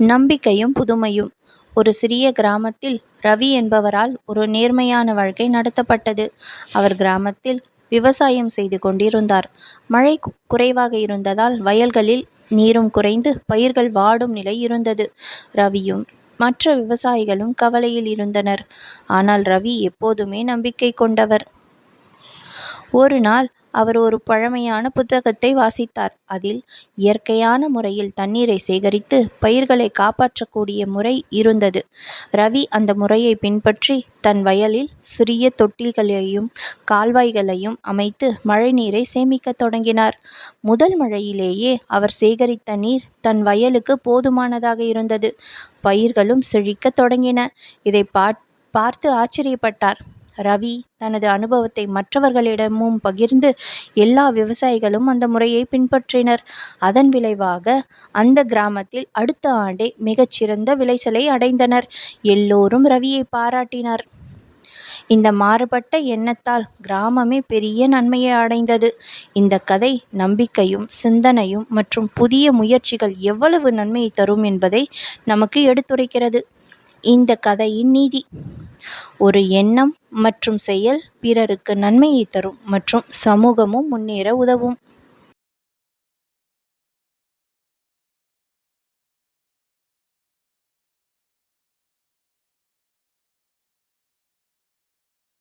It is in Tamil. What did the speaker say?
நம்பிக்கையும் புதுமையும் ஒரு சிறிய கிராமத்தில் ரவி என்பவரால் ஒரு நேர்மையான வாழ்க்கை நடத்தப்பட்டது. அவர் கிராமத்தில் விவசாயம் செய்து கொண்டிருந்தார். மழை குறைவாக இருந்ததால் வயல்களில் நீரும் குறைந்து பயிர்கள் வாடும் நிலை இருந்தது. ரவியும் மற்ற விவசாயிகளும் கவலையில் இருந்தனர். ஆனால் ரவி எப்போதுமே நம்பிக்கை கொண்டவர். ஒரு நாள் அவர் ஒரு பழமையான புத்தகத்தை வாசித்தார். அதில் இயற்கையான முறையில் தண்ணீரை சேகரித்து பயிர்களை காப்பாற்றக்கூடிய முறை இருந்தது. ரவி அந்த முறையை பின்பற்றி தன் வயலில் சிறிய தொட்டில்களையும் கால்வாய்களையும் அமைத்து மழைநீரை சேமிக்கத் தொடங்கினார். முதல் மழையிலேயே அவர் சேகரித்த நீர் தன் வயலுக்கு போதுமானதாக இருந்தது. பயிர்களும் செழிக்க தொடங்கின. இதை பார்த்து ஆச்சரியப்பட்டார். ரவி தனது அனுபவத்தை மற்றவர்களிடமும் பகிர்ந்து எல்லா விவசாயிகளும் அந்த முறையை பின்பற்றினர். அதன் விளைவாக அந்த கிராமத்தில் அடுத்த ஆண்டே மிகச்சிறந்த விளைச்சலை அடைந்தனர். எல்லோரும் ரவியை பாராட்டினர். இந்த மாறுபட்ட எண்ணத்தால் கிராமமே பெரிய நன்மையை அடைந்தது. இந்த கதை நம்பிக்கையும் சிந்தனையும் மற்றும் புதிய முயற்சிகள் எவ்வளவு நன்மையை தரும் என்பதை நமக்கு எடுத்துரைக்கிறது. இந்த கதையின் நீதி ஒரு எண்ணம் மற்றும் செயல் பிறருக்கு நன்மையை தரும் மற்றும் சமூகமும் முன்னேற உதவும்.